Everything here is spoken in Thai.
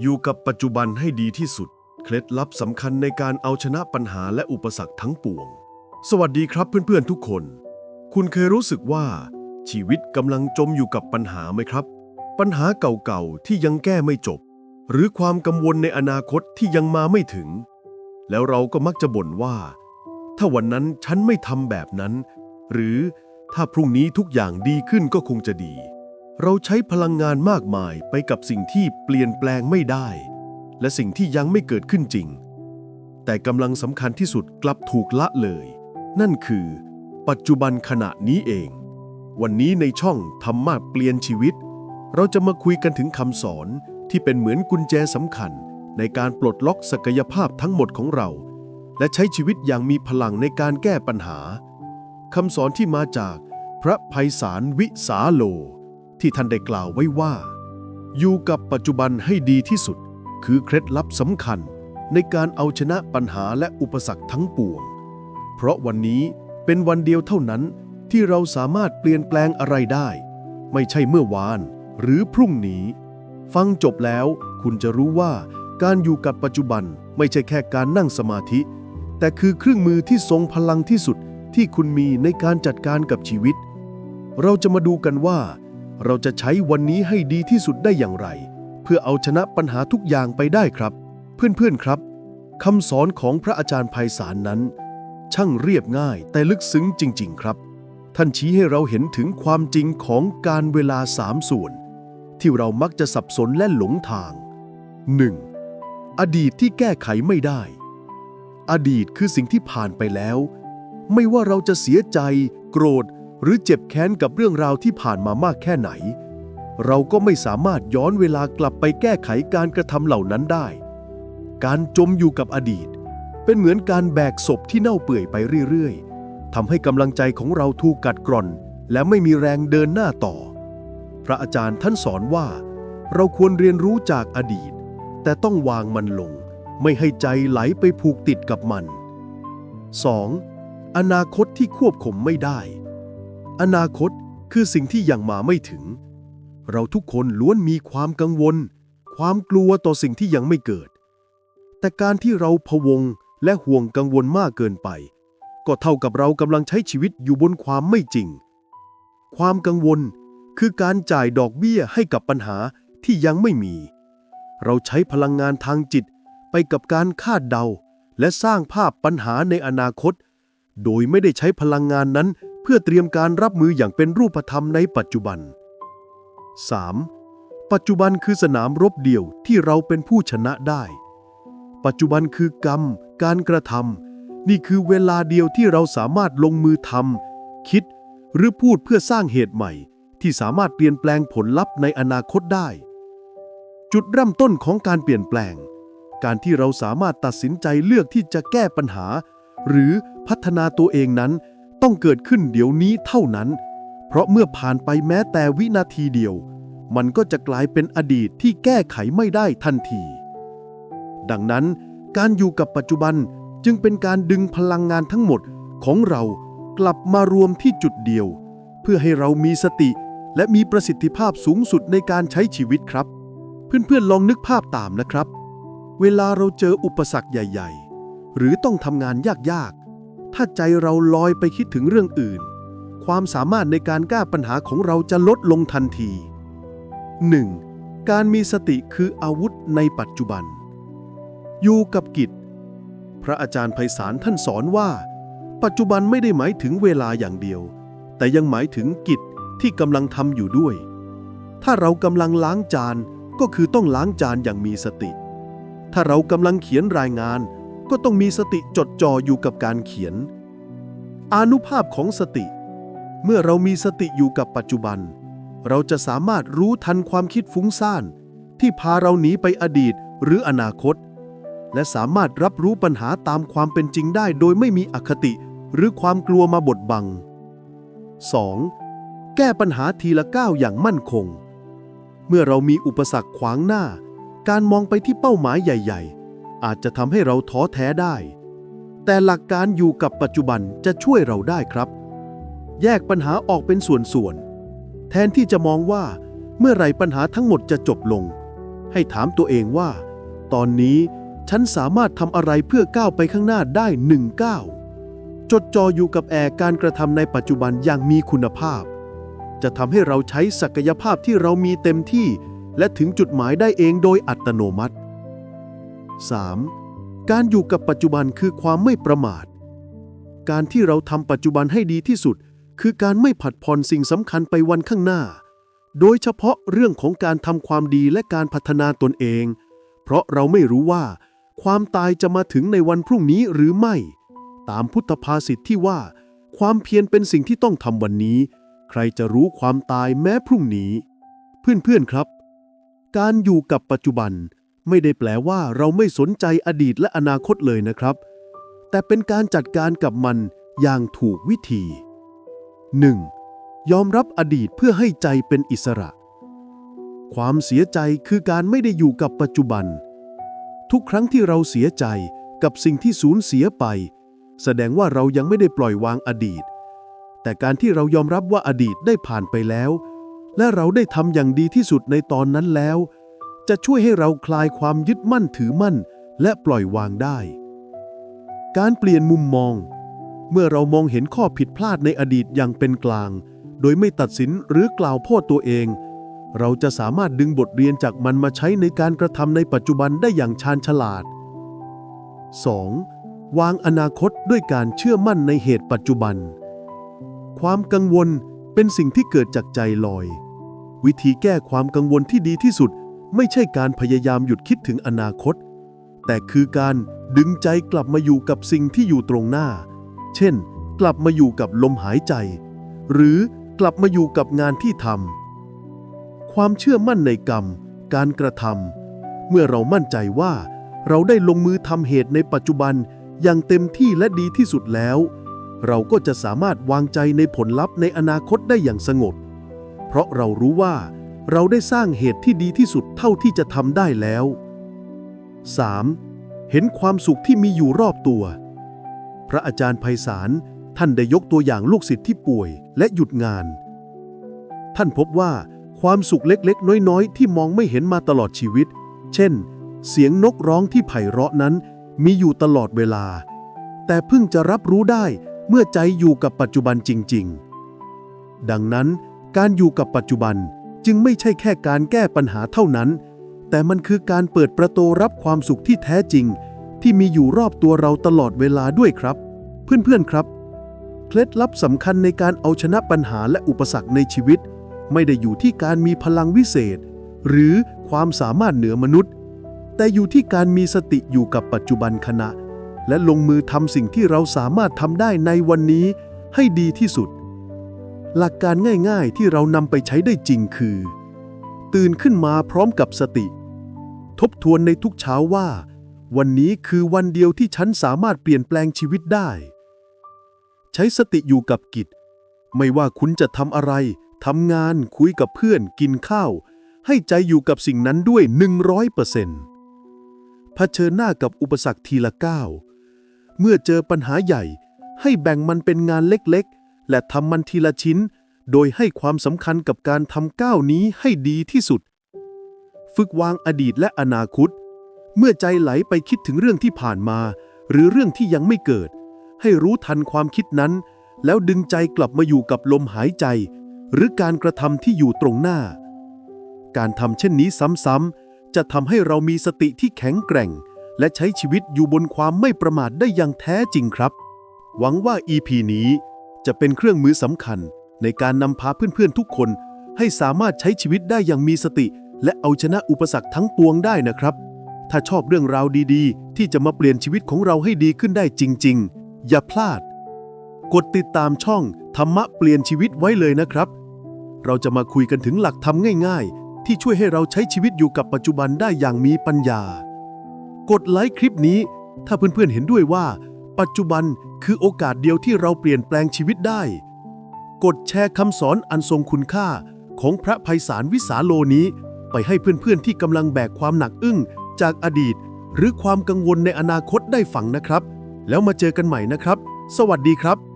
อยู่กับปัจจุบันให้ดีที่สุด เคล็ดลับสำคัญในการเอาชนะปัญหาและอุปสรรคทั้งปวง สวัสดีครับเพื่อนๆทุกคน คุณเคยรู้สึกว่า ชีวิตกำลังจมอยู่กับปัญหาไหมครับ ปัญหาเก่าๆที่ยังแก้ไม่จบ หรือความกังวลในอนาคตที่ยังมาไม่ถึง แล้วเราก็มักจะบ่นว่า ถ้าวันนั้นฉันไม่ทำแบบนั้น หรือถ้าพรุ่งนี้ทุกอย่างดีขึ้นก็คงจะดี เราใช้พลังงานมากมายไปกับสิ่งที่เปลี่ยนแปลงไม่ได้ และสิ่งที่ยังไม่เกิดขึ้นจริง แต่กำลังสำคัญที่สุดกลับถูกละเลย นั่นคือ ปัจจุบันขณะนี้เอง วันนี้ในช่องธรรมะเปลี่ยนชีวิต เราจะมาคุยกันถึงคำสอนที่เป็นเหมือนกุญแจสำคัญ ในการปลดล็อกศักยภาพทั้งหมดของเรา และใช้ชีวิตอย่างมีพลังในการแก้ปัญหาคำสอนที่มาจากพระภัยสารวิสาโล ที่ท่านได้กล่าวไว้ว่า อยู่กับปัจจุบันให้ดีที่สุด คือเคล็ดลับสำคัญในการเอาชนะปัญหาและอุปสรรคทั้งปวง เพราะวันนี้เป็นวันเดียวเท่านั้นที่เราสามารถเปลี่ยนแปลงอะไรได้ ไม่ใช่เมื่อวานหรือพรุ่งนี้ ฟังจบแล้วคุณจะรู้ว่าการอยู่กับปัจจุบันไม่ใช่แค่การนั่งสมาธิ แต่คือเครื่องมือที่ทรงพลังที่สุดที่คุณมีในการจัดการกับชีวิต เราจะมาดูกันว่า เราจะใช้วันนี้ให้ดีที่สุดได้อย่างไร เพื่อเอาชนะปัญหาทุกอย่างไปได้ครับ เพื่อนๆครับคำสอนของพระอาจารย์ไพศาลนั้น ช่างเรียบง่ายแต่ลึกซึ้งจริง ๆ ครับ ท่านชี้ให้เราเห็นถึงความจริงของการเวลาสามส่วน ที่เรามักจะสับสนและหลงทาง 1. อดีตที่แก้ไขไม่ได้ อดีตคือสิ่งที่ผ่านไปแล้ว ไม่ว่าเราจะเสียใจ โกรธ หรือเจ็บแค้นกับเรื่องราวที่ผ่านมามากแค่ไหน เราก็ไม่สามารถย้อนเวลากลับไปแก้ไขการกระทำเหล่านั้นได้ การจมอยู่กับอดีต เป็นเหมือนการแบกศพที่เน่าเปื่อยไปเรื่อยๆทำให้กำลังใจของเราถูกกัดกร่อน และไม่มีแรงเดินหน้าต่อ พระอาจารย์ท่านสอนว่า เราควรเรียนรู้จากอดีต แต่ต้องวางมันลง ไม่ให้ใจไหลไปผูกติดกับมัน 2. อนาคตที่ควบคุมไม่ได้ อนาคตคือสิ่งที่ยังมาไม่ถึง เราทุกคนล้วนมีความกังวล ความกลัวต่อสิ่งที่ยังไม่เกิด แต่การที่เราพะวงและห่วงกังวลมากเกินไป ก็เท่ากับเรากำลังใช้ชีวิตอยู่บนความไม่จริง ความกังวลคือการจ่ายดอกเบี้ยให้กับปัญหาที่ยังไม่มี เราใช้พลังงานทางจิตไปกับการคาดเดา และสร้างภาพปัญหาในอนาคต โดยไม่ได้ใช้พลังงานนั้น เพื่อเตรียมการรับมืออย่างเป็นรูปธรรมในปัจจุบัน 3. ปัจจุบันคือสนามรบเดียวที่เราเป็นผู้ชนะได้ ปัจจุบันคือกรรม การกระทำนี่คือเวลาเดียวที่เราสามารถลงมือทำคิด หรือพูดเพื่อสร้างเหตุใหม่ ที่สามารถเปลี่ยนแปลงผลลัพธ์ในอนาคตได้ จุดเริ่มต้นของการเปลี่ยนแปลง การที่เราสามารถตัดสินใจเลือกที่จะแก้ปัญหา หรือพัฒนาตัวเองนั้น ต้องเกิดขึ้นเดี๋ยวนี้เท่านั้น เพราะเมื่อผ่านไปแม้แต่วินาทีเดียว มันก็จะกลายเป็นอดีตที่แก้ไขไม่ได้ทันที ดังนั้นการอยู่กับปัจจุบันจึงเป็นการดึงพลังงานทั้งหมดของเรากลับมารวมที่จุดเดียว เพื่อให้เรามีสติและมีประสิทธิภาพสูงสุดในการใช้ชีวิตครับ เพื่อนๆลองนึกภาพตามนะครับ เวลาเราเจออุปสรรคใหญ่ ๆ หรือต้องทำงานยาก ถ้าใจเราลอยไปคิดถึงเรื่องอื่น ความสามารถในการแก้ปัญหาของเราจะลดลงทันที 1. การมีสติคืออาวุธในปัจจุบัน อยู่กับกิจ พระอาจารย์ไพศาลท่านสอนว่า ปัจจุบันไม่ได้หมายถึงเวลาอย่างเดียว แต่ยังหมายถึงกิจที่กำลังทำอยู่ด้วย ถ้าเรากำลังล้างจานก็คือต้องล้างจานอย่างมีสติ ถ้าเรากำลังเขียนรายงาน ก็ต้องมีสติจดจ่ออยู่กับการเขียน อานุภาพของสติ เมื่อเรามีสติอยู่กับปัจจุบัน เราจะสามารถรู้ทันความคิดฟุ้งซ่าน ที่พาเราหนีไปอดีตหรืออนาคต และสามารถรับรู้ปัญหาตามความเป็นจริงได้ โดยไม่มีอคติหรือความกลัวมาบดบัง 2. แก้ปัญหาทีละก้าวอย่างมั่นคง เมื่อเรามีอุปสรรคขวางหน้า การมองไปที่เป้าหมายใหญ่ ๆ อาจจะทำให้เราท้อแท้ได้ แต่หลักการอยู่กับปัจจุบันจะช่วยเราได้ครับ แยกปัญหาออกเป็นส่วนๆ แทนที่จะมองว่าเมื่อไรปัญหาทั้งหมดจะจบลง ให้ถามตัวเองว่า ตอนนี้ฉันสามารถทำอะไรเพื่อก้าวไปข้างหน้าได้หนึ่งก้าวจดจ่ออยู่กับแอร์การกระทำในปัจจุบันอย่างมีคุณภาพ จะทำให้เราใช้ศักยภาพที่เรามีเต็มที่ และถึงจุดหมายได้เองโดยอัตโนมัติ 3. การอยู่กับปัจจุบันคือความไม่ประมาท การที่เราทำปัจจุบันให้ดีที่สุด คือการไม่ผัดผ่อนสิ่งสำคัญไปวันข้างหน้า โดยเฉพาะเรื่องของการทำความดีและการพัฒนาตนเอง เพราะเราไม่รู้ว่า ความตายจะมาถึงในวันพรุ่งนี้หรือไม่ ตามพุทธภาษิตที่ว่า ความเพียรเป็นสิ่งที่ต้องทำวันนี้ ใครจะรู้ความตายแม้พรุ่งนี้ เพื่อนๆครับ การอยู่กับปัจจุบัน ไม่ได้แปลว่าเราไม่สนใจอดีตและอนาคตเลยนะครับ แต่เป็นการจัดการกับมันอย่างถูกวิธี 1. ยอมรับอดีตเพื่อให้ใจเป็นอิสระ ความเสียใจคือการไม่ได้อยู่กับปัจจุบัน ทุกครั้งที่เราเสียใจกับสิ่งที่สูญเสียไป แสดงว่าเรายังไม่ได้ปล่อยวางอดีต แต่การที่เรายอมรับว่าอดีตได้ผ่านไปแล้ว และเราได้ทำอย่างดีที่สุดในตอนนั้นแล้ว จะช่วยให้เราคลายความยึดมั่นถือมั่น และปล่อยวางได้ การเปลี่ยนมุมมอง เมื่อเรามองเห็นข้อผิดพลาดในอดีตอย่างเป็นกลาง โดยไม่ตัดสินหรือกล่าวโทษตัวเอง เราจะสามารถดึงบทเรียนจากมันมาใช้ในการกระทำในปัจจุบันได้อย่างชาญฉลาด 2. วางอนาคตด้วยการเชื่อมั่นในเหตุปัจจุบัน ความกังวลเป็นสิ่งที่เกิดจากใจลอย วิธีแก้ความกังวลที่ดีที่สุด ไม่ใช่การพยายามหยุดคิดถึงอนาคต แต่คือการดึงใจกลับมาอยู่กับสิ่งที่อยู่ตรงหน้า เช่น กลับมาอยู่กับลมหายใจ หรือกลับมาอยู่กับงานที่ทำความเชื่อมั่นในกรรม การกระทำเมื่อเรามั่นใจว่า เราได้ลงมือทำเหตุในปัจจุบันอย่างเต็มที่และดีที่สุดแล้ว เราก็จะสามารถวางใจในผลลัพธ์ในอนาคตได้อย่างสงบ เพราะเรารู้ว่า เราได้สร้างเหตุที่ดีที่สุดเท่าที่จะทำได้แล้ว 3. เห็นความสุขที่มีอยู่รอบตัว พระอาจารย์ไพศาลท่านได้ยกตัวอย่างลูกศิษย์ที่ป่วยและหยุดงาน ท่านพบว่าความสุขเล็กๆ น้อยๆ ที่มองไม่เห็นมาตลอดชีวิต เช่น เสียงนกร้องที่ไพเราะนั้นมีอยู่ตลอดเวลา แต่เพิ่งจะรับรู้ได้เมื่อใจอยู่กับปัจจุบันจริง ๆ ดังนั้นการอยู่กับปัจจุบัน จึงไม่ใช่แค่การแก้ปัญหาเท่านั้น แต่มันคือการเปิดประตูรับความสุขที่แท้จริง ที่มีอยู่รอบตัวเราตลอดเวลาด้วยครับ เพื่อนๆครับ เคล็ดลับสำคัญในการเอาชนะปัญหาและอุปสรรคในชีวิต ไม่ได้อยู่ที่การมีพลังวิเศษ หรือความสามารถเหนือมนุษย์ แต่อยู่ที่การมีสติอยู่กับปัจจุบันขณะ และลงมือทำสิ่งที่เราสามารถทำได้ในวันนี้ให้ดีที่สุด หลักการง่ายๆที่เรานำไปใช้ได้จริงคือ ตื่นขึ้นมาพร้อมกับสติ ทบทวนในทุกเช้าว่า วันนี้คือวันเดียวที่ฉันสามารถเปลี่ยนแปลงชีวิตได้ ใช้สติอยู่กับกิจ ไม่ว่าคุณจะทำอะไรทำงานคุยกับเพื่อนกินข้าว ให้ใจอยู่กับสิ่งนั้นด้วย 100%เผชิญหน้ากับอุปสรรคทีละก้าวเมื่อเจอปัญหาใหญ่ให้แบ่งมันเป็นงานเล็กๆ และทำมันทีละชิ้น โดยให้ความสำคัญกับการทำก้าวนี้ให้ดีที่สุด ฝึกวางอดีตและอนาคต เมื่อใจไหลไปคิดถึงเรื่องที่ผ่านมา หรือเรื่องที่ยังไม่เกิด ให้รู้ทันความคิดนั้น แล้วดึงใจกลับมาอยู่กับลมหายใจ หรือการกระทำที่อยู่ตรงหน้า การทำเช่นนี้ซ้ำๆจะทำให้เรามีสติที่แข็งแกร่ง และใช้ชีวิตอยู่บนความไม่ประมาทได้อย่างแท้จริงครับ หวังว่า EP นี้ จะเป็นเครื่องมือสำคัญในการนำพาเพื่อนๆทุกคน ให้สามารถใช้ชีวิตได้อย่างมีสติ และเอาชนะอุปสรรคทั้งปวงได้นะครับ ถ้าชอบเรื่องราวดีๆ ที่จะมาเปลี่ยนชีวิตของเราให้ดีขึ้นได้จริง ๆ อย่าพลาด กดติดตามช่องธรรมะเปลี่ยนชีวิตไว้เลยนะครับ เราจะมาคุยกันถึงหลักธรรมง่าย ๆ ที่ช่วยให้เราใช้ชีวิตอยู่กับปัจจุบันได้อย่างมีปัญญา กดไลค์คลิปนี้ ถ้าเพื่อนๆเห็นด้วยว่า ปัจจุบัน คือโอกาสเดียวที่เราเปลี่ยนแปลงชีวิตได้ กดแชร์คำสอนอันทรงคุณค่าของพระภัยสารวิสาโลนี้ไปให้เพื่อนๆที่กำลังแบกความหนักอึ้งจากอดีต หรือความกังวลในอนาคตได้ฟังนะครับ แล้วมาเจอกันใหม่นะครับ สวัสดีครับ